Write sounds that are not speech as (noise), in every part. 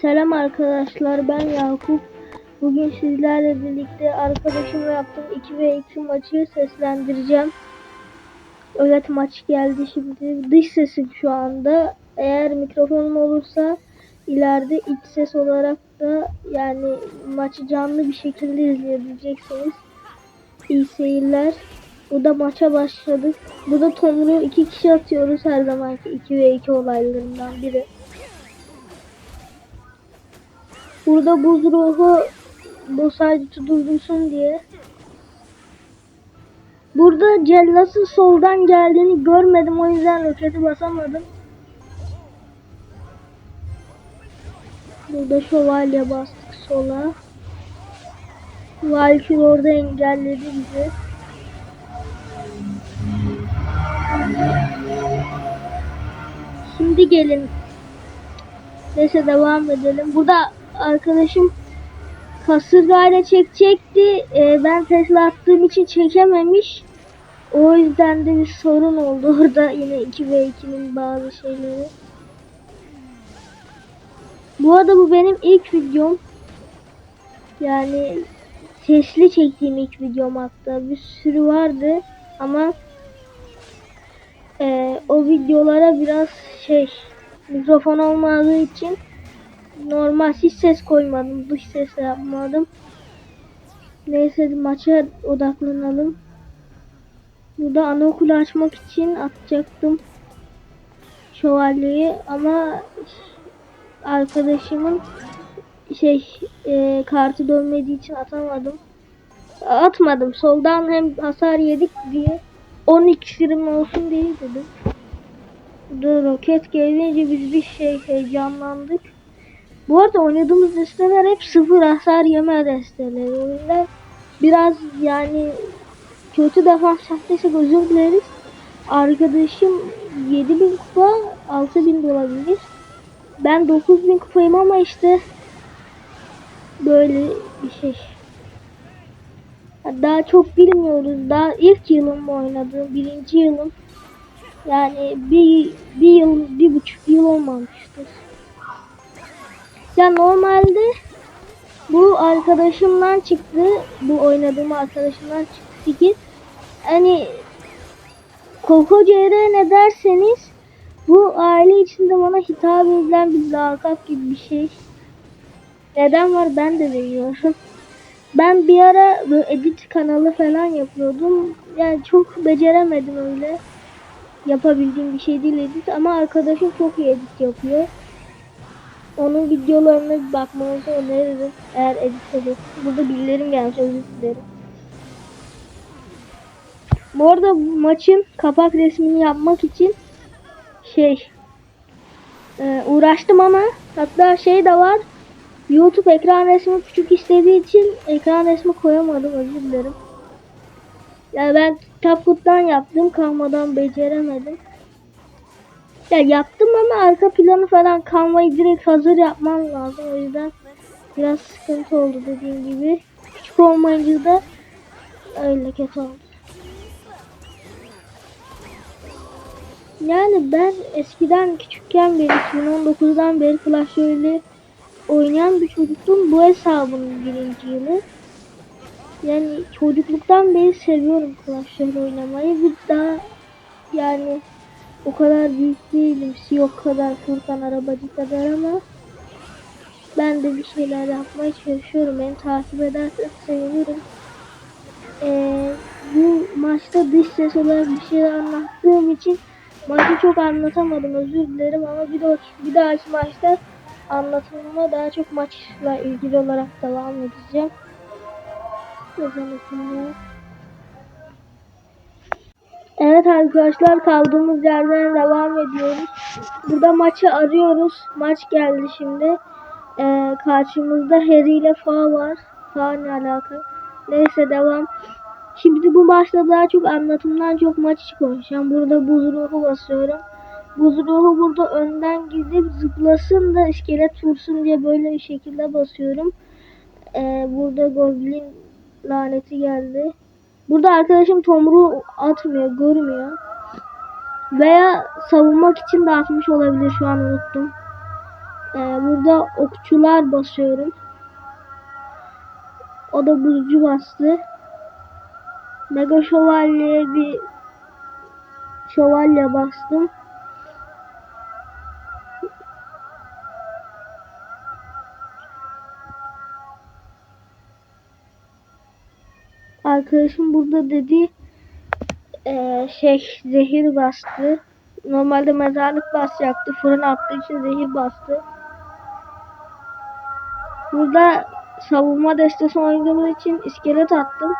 Selam arkadaşlar ben Yakup. Bugün sizlerle birlikte arkadaşımla yaptığım 2 ve 2 maçı seslendireceğim. Evet maç geldi şimdi. Dış sesim şu anda. Eğer mikrofonum olursa ileride iç ses olarak da yani maçı canlı bir şekilde izleyebileceksiniz. İyi seyirler. Bu da maça başladık. Bu da Tomru iki kişi atıyoruz her zamanki 2 ve 2 olaylarından biri. Burada buz ruhu bu sadece tutulsun diye. Burada cellasın soldan geldiğini görmedim o yüzden roketi basamadım. Burada şövalye bastık sola. Valkyrie orada engelledi bizi. Şimdi gelin. Neyse devam edelim. Burada arkadaşım kasırgayla çekecekti. Ee, ben Tesla attığım için çekememiş. O yüzden de bir sorun oldu (laughs) orada yine 2 ve 2'nin bazı şeyleri. Bu arada bu benim ilk videom. Yani sesli çektiğim ilk videom hatta. Bir sürü vardı ama e, o videolara biraz şey mikrofon olmadığı için normal hiç ses koymadım. Dış ses yapmadım. Neyse maça odaklanalım. Burada anaokulu açmak için atacaktım şövalyeyi ama arkadaşımın şey e, kartı dönmediği için atamadım. Atmadım. Soldan hem hasar yedik diye 12 sirim olsun diye dedim. Burada roket gelince biz bir şey heyecanlandık. Bu arada oynadığımız desteler hep sıfır hasar yeme desteleri. O yüzden biraz yani kötü defans yaptıysak özür dileriz. Arkadaşım 7000 kupa 6000 de olabilir. Ben 9000 kupayım ama işte böyle bir şey. Daha çok bilmiyoruz. Daha ilk yılım oynadığım, birinci yılım. Yani bir, bir yıl, bir buçuk yıl olmamıştır. Ya normalde bu arkadaşımdan çıktı. Bu oynadığım arkadaşımdan çıktı fikir. Hani Koko CR ne derseniz bu aile içinde bana hitap edilen bir lakap gibi bir şey. Neden var ben de bilmiyorum. Ben bir ara böyle edit kanalı falan yapıyordum. Yani çok beceremedim öyle. Yapabildiğim bir şey değil edit ama arkadaşım çok iyi edit yapıyor. Onun videolarına bakmanızı öneririm. Eğer edit eder. Burada birilerim gelmiş özür dilerim. Bu arada bu maçın kapak resmini yapmak için şey e, uğraştım ama hatta şey de var. YouTube ekran resmi küçük istediği için ekran resmi koyamadım özür dilerim. Ya ben CapCut'tan yaptım kalmadan beceremedim. Ya yaptım ama arka planı falan kanvayı direkt hazır yapmam lazım. O yüzden biraz sıkıntı oldu dediğim gibi. Küçük olmayınca da öyle kötü oldu. Yani ben eskiden küçükken beri 2019'dan beri Clash Royale oynayan bir çocuktum. Bu hesabın birinci yılı. Yani çocukluktan beri seviyorum Clash Royale oynamayı. Bir daha yani o kadar büyük değilim. Siyok kadar, Furkan Arabacı kadar ama ben de bir şeyler yapmaya çalışıyorum. Beni takip ederseniz sevinirim. Ee, bu maçta dış ses olarak bir şeyler anlattığım için maçı çok anlatamadım. Özür dilerim ama bir, de, bir dahaki maçta anlatımıma daha çok maçla ilgili olarak devam edeceğim. Özellikle. Evet arkadaşlar kaldığımız yerden devam ediyoruz. Burada maçı arıyoruz. Maç geldi şimdi. Ee, karşımızda Harry ile Fa var. Fa ne alaka? Neyse devam. Şimdi bu maçta daha çok anlatımdan çok maç konuşacağım. Burada buz ruhu basıyorum. Buz ruhu burada önden gidip zıplasın da iskelet vursun diye böyle bir şekilde basıyorum. Ee, burada Goblin laneti geldi. Burada arkadaşım tomruğu atmıyor, görmüyor. Veya savunmak için de atmış olabilir şu an unuttum. Ee, burada okçular basıyorum. O da buzcu bastı. Mega şövalyeye bir şövalye bastım. Arkadaşım burada dedi eee, şey zehir bastı. Normalde mezarlık basacaktı. Fırın attığı için zehir bastı. Burada savunma destesi oynadığımız için iskelet attım.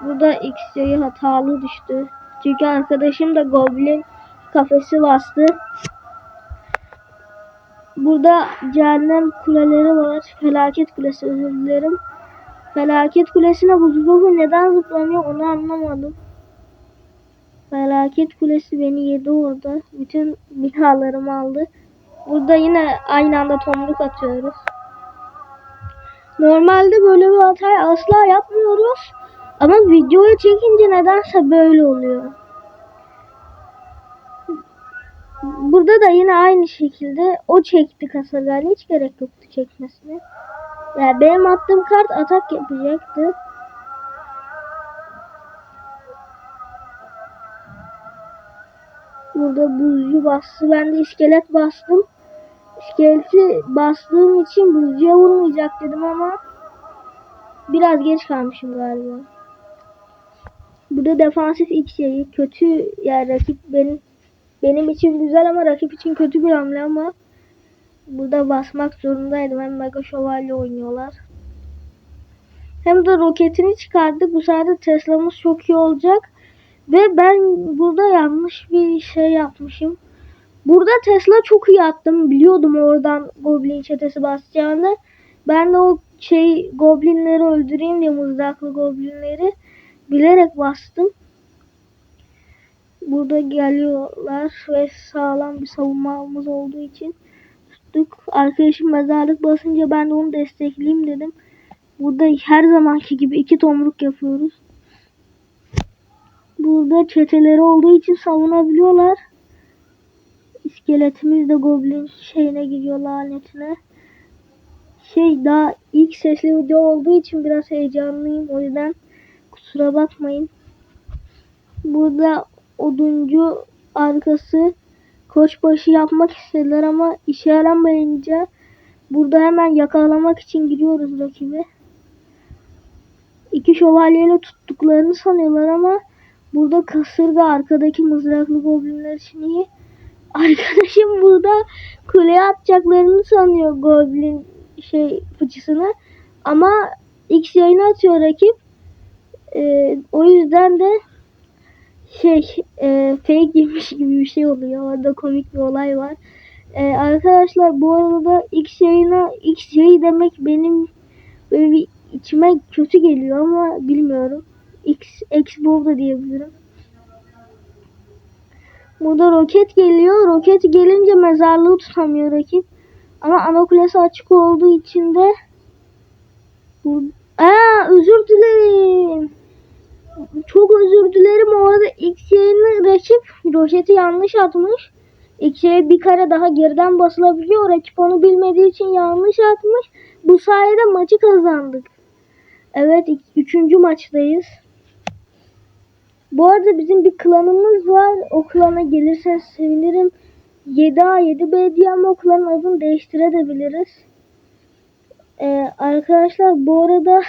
Burada X'yi hatalı düştü. Çünkü arkadaşım da Goblin kafesi bastı. Burada cehennem kuleleri var. Felaket kulesi özür dilerim. Felaket kulesine buzulduğu neden zıplamıyor onu anlamadım. Felaket kulesi beni yedi orada. Bütün binalarımı aldı. Burada yine aynı anda tomruk atıyoruz. Normalde böyle bir hatayı asla yapmıyoruz. Ama videoyu çekince nedense böyle oluyor. Burada da yine aynı şekilde o çekti kasırgayla hiç gerek yoktu çekmesine. Yani benim attığım kart atak yapacaktı. Burada buzcu bastı. Ben de iskelet bastım. İskeleti bastığım için buzcuya vurmayacak dedim ama biraz geç kalmışım galiba. Burada defansif X yayı kötü yani rakip benim benim için güzel ama rakip için kötü bir hamle ama burada basmak zorundaydım. Hem Mega Şövalye oynuyorlar. Hem de roketini çıkardık. Bu sayede Tesla'mız çok iyi olacak. Ve ben burada yanlış bir şey yapmışım. Burada Tesla çok iyi attım. Biliyordum oradan Goblin çetesi basacağını. Ben de o şey Goblinleri öldüreyim diye mızraklı Goblinleri bilerek bastım. Burada geliyorlar ve sağlam bir savunmamız olduğu için tuttuk. Arkadaşım mezarlık basınca ben de onu destekleyeyim dedim. Burada her zamanki gibi iki tomruk yapıyoruz. Burada çeteleri olduğu için savunabiliyorlar. İskeletimiz de goblin şeyine gidiyor lanetine. Şey daha ilk sesli video olduğu için biraz heyecanlıyım. O yüzden kusura bakmayın. Burada oduncu arkası koçbaşı yapmak istediler ama işe yaramayınca burada hemen yakalamak için giriyoruz rakibi. İki şövalyeyle tuttuklarını sanıyorlar ama burada kasırga arkadaki mızraklı goblinler için iyi. Arkadaşım burada kuleye atacaklarını sanıyor goblin şey fıçısını ama X yayını atıyor rakip. Ee, o yüzden de şey e, fake yemiş gibi bir şey oluyor. Orada komik bir olay var. Ee, arkadaşlar bu arada X yayına X yayı demek benim böyle bir içime kötü geliyor ama bilmiyorum. X Xbox da diyebilirim. Burada roket geliyor. Roket gelince mezarlığı tutamıyor rakip. Ama ana kulesi açık olduğu için de bu... Aa, özür dilerim. Çok özür dilerim. Orada X yayını rakip roketi yanlış atmış. X'ye bir kare daha geriden basılabiliyor. Rakip onu bilmediği için yanlış atmış. Bu sayede maçı kazandık. Evet, üçüncü maçtayız. Bu arada bizim bir klanımız var. O klana gelirseniz sevinirim. 7A 7B diye ama o klanın adını değiştirebiliriz. Ee, arkadaşlar bu arada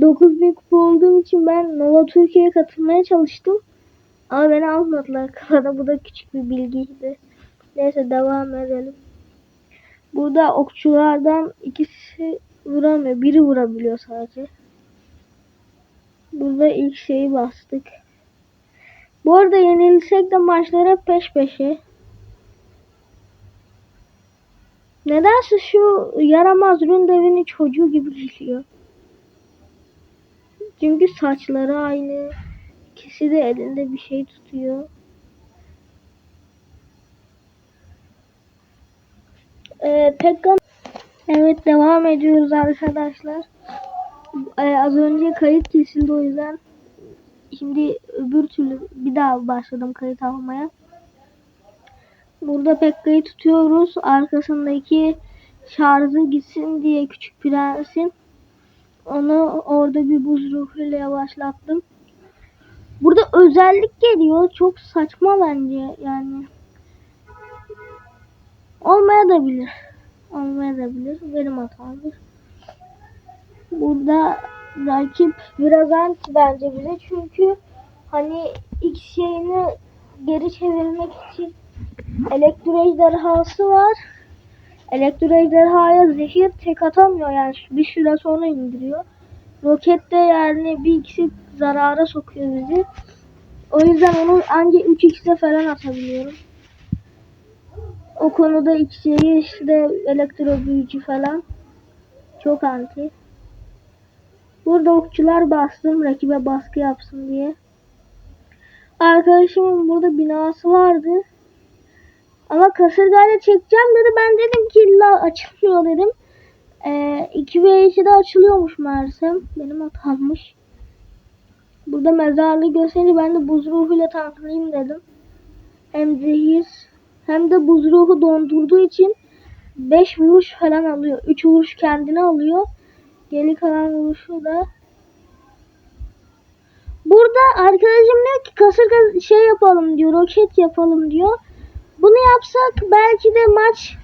9000 kupa olduğum için ben Nova Türkiye'ye katılmaya çalıştım. Ama beni almadılar (laughs) klana. Bu da küçük bir bilgiydi. Neyse devam edelim. Burada okçulardan ikisi vuramıyor. Biri vurabiliyor sadece. Burada ilk şeyi bastık. Bu arada yenilsek de maçlara peş peşe. Nedense şu yaramaz Ründev'in çocuğu gibi geliyor. Çünkü saçları aynı. İkisi de elinde bir şey tutuyor. Ee, Pekkan Evet devam ediyoruz arkadaşlar. Ee, az önce kayıt kesildi o yüzden Şimdi öbür türlü bir daha başladım kayıt almaya. Burada Pekka'yı tutuyoruz. Arkasındaki şarjı gitsin diye küçük prensin. Onu orada bir buz ruhuyla yavaşlattım. Burada özellik geliyor. Çok saçma bence yani. Olmaya da bilir. Olmaya da bilir. Benim hatamdır. Burada rakip biraz anti bence bize. Çünkü hani X şeyini geri çevirmek için elektro ejderhası var. Elektro ejderhaya zehir tek atamıyor yani bir süre sonra indiriyor. Roket de yani bir ikisi zarara sokuyor bizi. O yüzden onu ancak 3x'e falan atabiliyorum. O konuda X'yi işte elektro büyücü falan çok anti. Burada okçular bastım rakibe baskı yapsın diye. Arkadaşımın burada binası vardı. Ama kasırgayla çekeceğim dedi. Ben dedim ki illa açılmıyor dedim. Ee, 2 ve 2'de açılıyormuş meğersem. Benim hatammış. Burada mezarlığı gösterince ben de buz ruhuyla tanklayayım dedim. Hem zehir hem de buz ruhu dondurduğu için 5 vuruş falan alıyor. 3 vuruş kendine alıyor. Geri kalan vuruşu da Burada arkadaşım diyor ki kasırga şey yapalım diyor. Roket yapalım diyor. Bunu yapsak belki de maç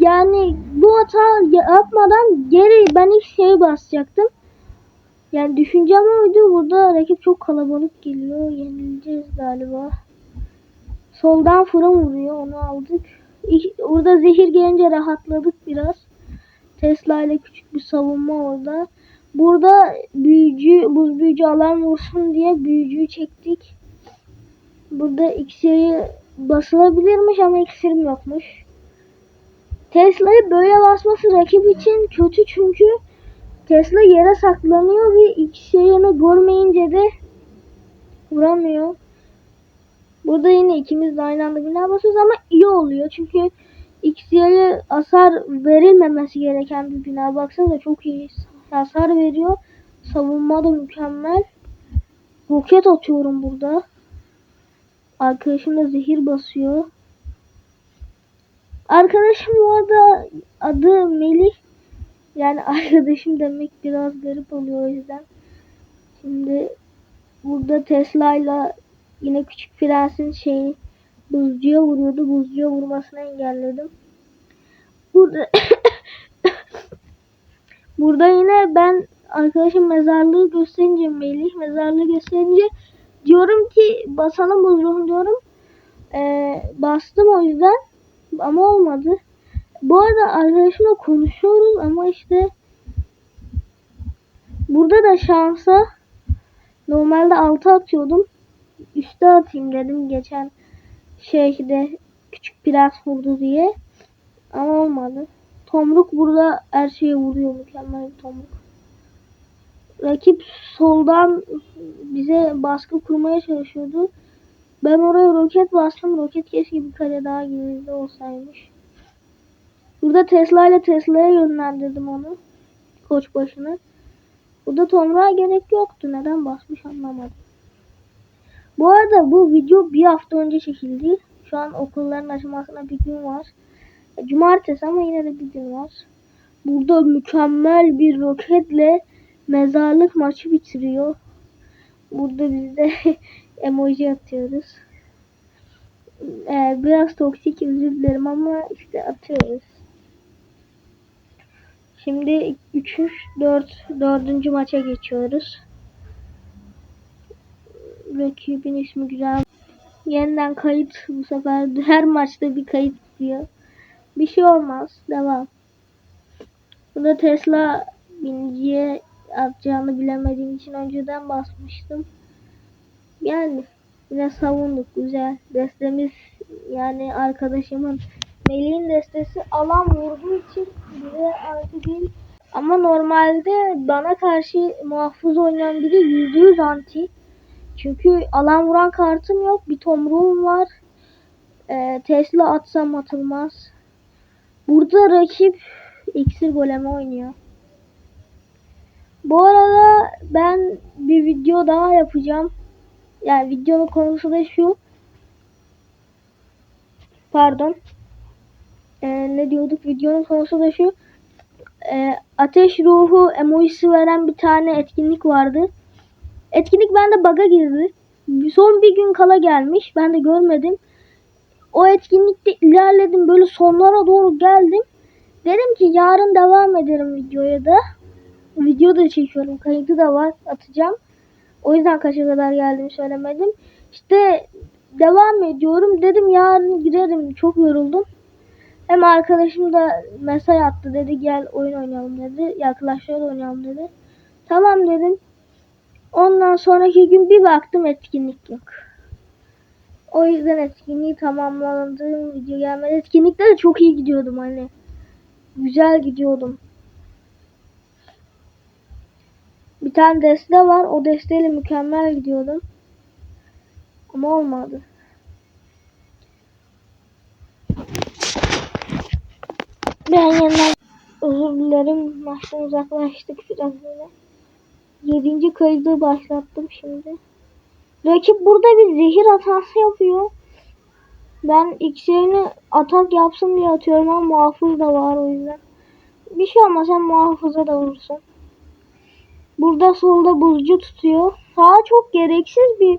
yani bu hata yapmadan geri ben ilk şeyi basacaktım. Yani düşüncem oydu. Burada rakip çok kalabalık geliyor. Yenileceğiz galiba. Soldan fırın vuruyor. Onu aldık. Orada zehir gelince rahatladık biraz. Tesla ile küçük bir savunma orada. Burada büyücü, buz büyücü alan vursun diye büyücüyü çektik. Burada iksiri basılabilirmiş ama iksirim yokmuş. Tesla'yı böyle basması rakip için kötü çünkü Tesla yere saklanıyor ve iksirini görmeyince de vuramıyor. Burada yine ikimiz de aynı anda bina basıyoruz ama iyi oluyor çünkü iksiri hasar verilmemesi gereken bir bina. Baksanıza çok iyi hasar veriyor. Savunma da mükemmel. Roket atıyorum burada. Arkadaşım da zehir basıyor. Arkadaşım bu arada adı Melih. Yani (laughs) arkadaşım demek biraz garip oluyor o yüzden. Şimdi burada Tesla ile yine küçük prensin şeyi buzcuya vuruyordu. Buzcuya vurmasını engelledim. Burada (coughs) Burada yine ben arkadaşım mezarlığı gösterince Melih mezarlığı gösterince diyorum ki basalım buzluğum diyorum. Ee, bastım o yüzden ama olmadı. Bu arada arkadaşımla konuşuyoruz ama işte burada da şansa normalde 6 atıyordum. Üste atayım dedim geçen şeyde küçük prens vurdu diye. Ama olmadı. Tomruk burada her şeye vuruyor. Mükemmel bir tomruk. Rakip soldan bize baskı kurmaya çalışıyordu. Ben oraya roket bastım. Roket keşke bir kare daha geride olsaymış. Burada Tesla ile Tesla'ya yönlendirdim onu. Koç başını. Burada tomruğa gerek yoktu. Neden basmış anlamadım. Bu arada bu video bir hafta önce çekildi. Şu an okulların açılmasına bir gün var. Cumartesi ama yine de bir gün var. Burada mükemmel bir roketle mezarlık maçı bitiriyor. Burada biz de (laughs) emoji atıyoruz. Ee, biraz toksik özür dilerim ama işte atıyoruz. Şimdi 3 4 4. maça geçiyoruz. Rakibin ismi güzel. Yeniden kayıt bu sefer her maçta bir kayıt diyor. Bir şey olmaz. Devam. Burada Tesla biniciye atacağını bilemediğim için önceden basmıştım. Yani yine savunduk. Güzel. Destemiz yani arkadaşımın Melih'in destesi alan vurduğu için bize anti değil. Ama normalde bana karşı muhafız oynayan biri %100 anti. Çünkü alan vuran kartım yok. Bir tomruğum var. Ee, Tesla atsam atılmaz. Burada rakip iksir golemi oynuyor. Bu arada ben bir video daha yapacağım. Yani videonun konusu da şu. Pardon. e, ne diyorduk videonun konusu da şu. E, ateş ruhu emojisi veren bir tane etkinlik vardı. Etkinlik bende bug'a girdi. Son bir gün kala gelmiş. Ben de görmedim. O etkinlikte ilerledim. Böyle sonlara doğru geldim. Dedim ki yarın devam ederim videoya da. Video da çekiyorum. Kayıtı da var. Atacağım. O yüzden kaça kadar geldim söylemedim. İşte devam ediyorum. Dedim yarın girerim. Çok yoruldum. Hem arkadaşım da mesaj attı dedi gel oyun oynayalım dedi. Yaklaşıyor oynayalım dedi. Tamam dedim. Ondan sonraki gün bir baktım etkinlik yok. O yüzden etkinliği tamamlandığım video gelmedi. Etkinlikte de çok iyi gidiyordum hani. Güzel gidiyordum. Bir tane deste var. O desteyle mükemmel gidiyordum. Ama olmadı. Ben yeniden özür dilerim. Maçtan uzaklaştık biraz böyle. Yedinci kaydı başlattım şimdi. Rakip burada bir zehir hatası yapıyor. Ben X'lerini atak yapsın diye atıyorum ama muhafız da var o yüzden. Bir şey olmaz sen muhafıza da vursun. Burada solda buzcu tutuyor. Sağa çok gereksiz bir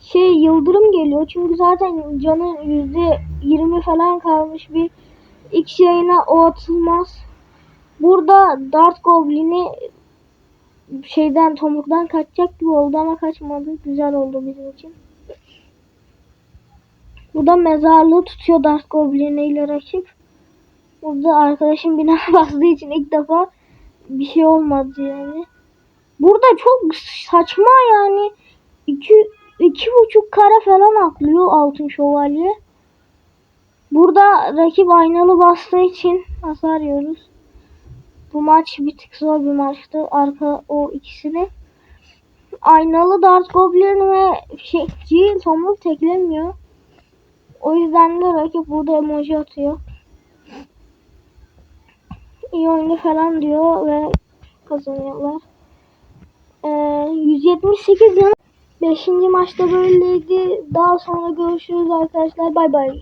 şey yıldırım geliyor. Çünkü zaten canı yüzde yirmi falan kalmış bir X yayına o atılmaz. Burada Dart Goblin'i şeyden tomruktan kaçacak gibi oldu ama kaçmadı. Güzel oldu bizim için. Burada mezarlığı tutuyor Dart Goblin ile rakip. Burada arkadaşım bina (laughs) bastığı için ilk defa bir şey olmadı yani. Burada çok saçma yani. iki, iki buçuk kare falan atlıyor altın şövalye. Burada rakip aynalı bastığı için hasar yiyoruz. Bu maç bir tık zor bir maçtı. Arka o ikisini. Aynalı Dart Goblin ve şey, Jill teklemiyor. O yüzden de rakip burada emoji atıyor. İyi oyunu falan diyor ve kazanıyorlar. Ee, 178 yan 5. maçta böyleydi. Daha sonra görüşürüz arkadaşlar. Bay bay.